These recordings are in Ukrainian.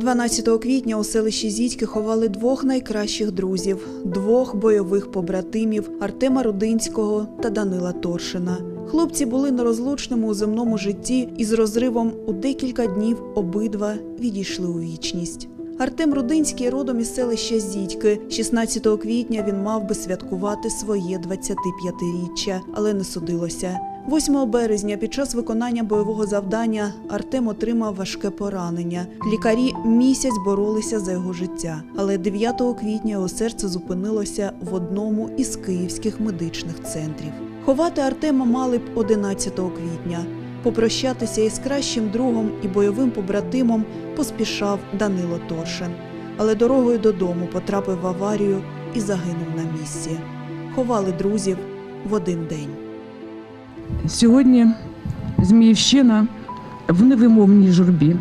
12 квітня у селищі Зітьки ховали двох найкращих друзів, двох бойових побратимів Артема Рудинського та Данила Торшина. Хлопці були нерозлучними у земному житті і з розривом у декілька днів обидва відійшли у вічність. Артем Рудинський родом із селища Зітьки. 16 квітня він мав би святкувати своє 25-річчя, але не судилося. 8 березня під час виконання бойового завдання Артем отримав важке поранення. Лікарі місяць боролися за його життя, але 9 квітня його серце зупинилося в одному із київських медичних центрів. Ховати Артема мали б 11 квітня. Попрощатися із кращим другом і бойовим побратимом поспішав Данило Торшин, але дорогою додому потрапив в аварію і загинув на місці. Ховали друзів в один день. Сьогодні Зміївщина в невимовній журбі.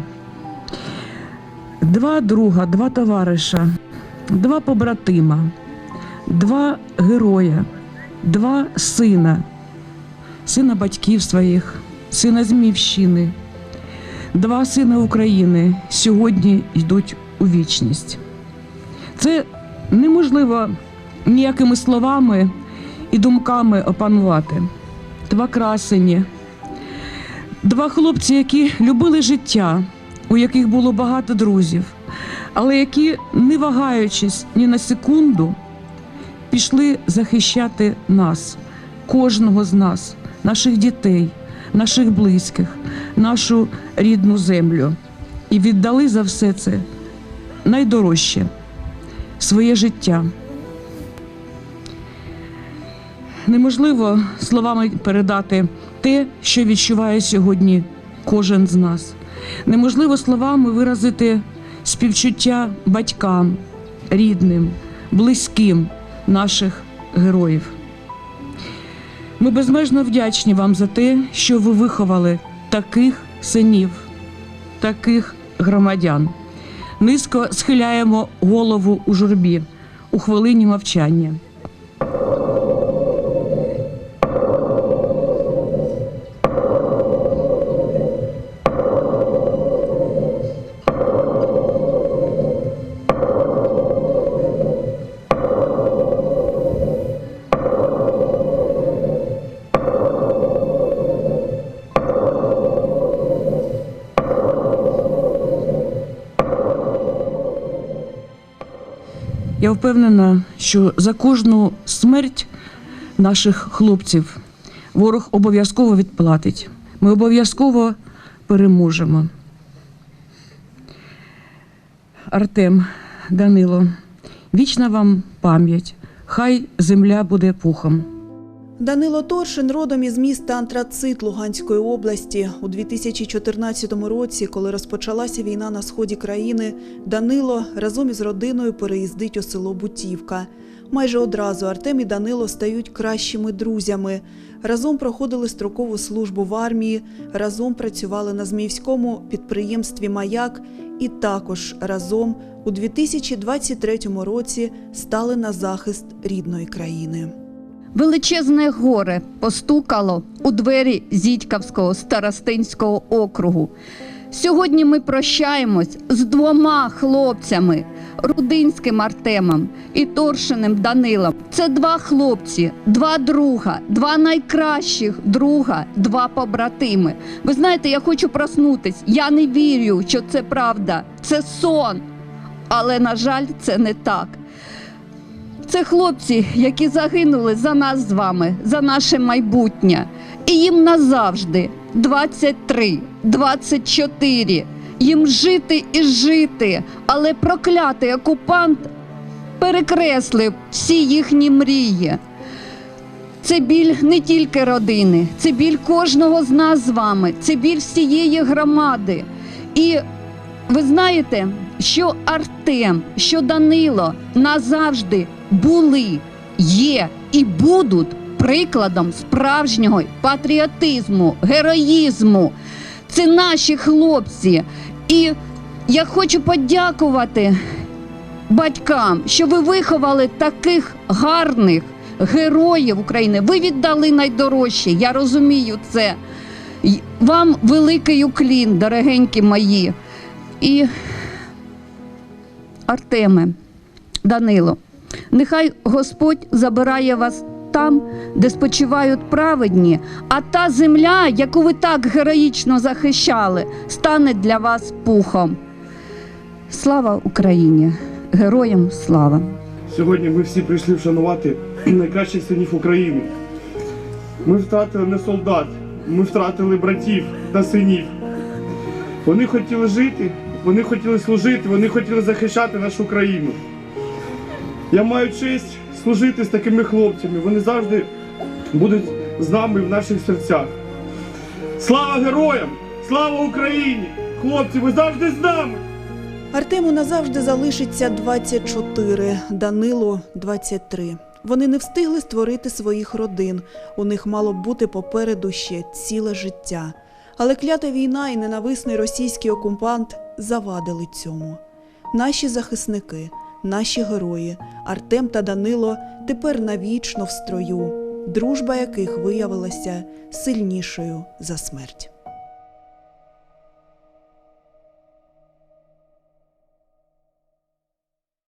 Два друга, два товариша, два побратима, два героя, два сина, сина батьків своїх, сина Зміївщини, два сина України сьогодні йдуть у вічність. Це неможливо ніякими словами і думками опанувати два красені, два хлопці, які любили життя, у яких було багато друзів, але які, не вагаючись ні на секунду, пішли захищати нас, кожного з нас, наших дітей, наших близьких, нашу рідну землю. І віддали за все це найдорожче своє життя. Неможливо словами передати те, що відчуває сьогодні кожен з нас. Неможливо словами виразити співчуття батькам, рідним, близьким наших героїв. Ми безмежно вдячні вам за те, що ви виховали таких синів, таких громадян. Низько схиляємо голову у журбі у хвилині мовчання. Я впевнена, що за кожну смерть наших хлопців ворог обов'язково відплатить. Ми обов'язково переможемо. Артем, Данило, вічна вам пам'ять. Хай земля буде пухом. Данило Торшин родом із міста Антрацит Луганської області. У 2014 році, коли розпочалася війна на сході країни, Данило разом із родиною переїздить у село Бутівка. Майже одразу Артем і Данило стають кращими друзями. Разом проходили строкову службу в армії, разом працювали на зміївському підприємстві Маяк і також разом у 2023 році стали на захист рідної країни. Величезне горе постукало у двері Зітьківського старостинського округу. Сьогодні ми прощаємось з двома хлопцями Рудинським Артемом і Торшиним Данилом. Це два хлопці, два друга, два найкращих друга, два побратими. Ви знаєте, я хочу проснутись. Я не вірю, що це правда. Це сон. Але, на жаль, це не так. Це хлопці, які загинули за нас з вами, за наше майбутнє. І їм назавжди 23, 24. Їм жити і жити. Але проклятий окупант перекреслив всі їхні мрії. Це біль не тільки родини, це біль кожного з нас з вами, це біль всієї громади. І ви знаєте, що Артем, що Данило назавжди були, є і будуть прикладом справжнього патріотизму, героїзму. Це наші хлопці. І я хочу подякувати батькам, що ви виховали таких гарних героїв України. Ви віддали найдорожче. Я розумію це. Вам великий уклін, дорогенькі мої. І Артеме, Данило, нехай Господь забирає вас там, де спочивають праведні, а та земля, яку ви так героїчно захищали, стане для вас пухом. Слава Україні! Героям слава! Сьогодні ми всі прийшли вшанувати найкращих синів України. Ми втратили не солдат, ми втратили братів та синів. Вони хотіли жити, вони хотіли служити, вони хотіли захищати нашу країну. Я маю честь служити з такими хлопцями. Вони завжди будуть з нами в наших серцях. Слава героям! Слава Україні! Хлопці, ви завжди з нами! Артему назавжди залишиться 24, Данило 23. Вони не встигли створити своїх родин. У них мало бути попереду ще ціле життя. Але клята війна і ненависний російський окупант завадили цьому. Наші захисники, наші герої, Артем та Данило тепер навічно в строю, дружба яких виявилася сильнішою за смерть.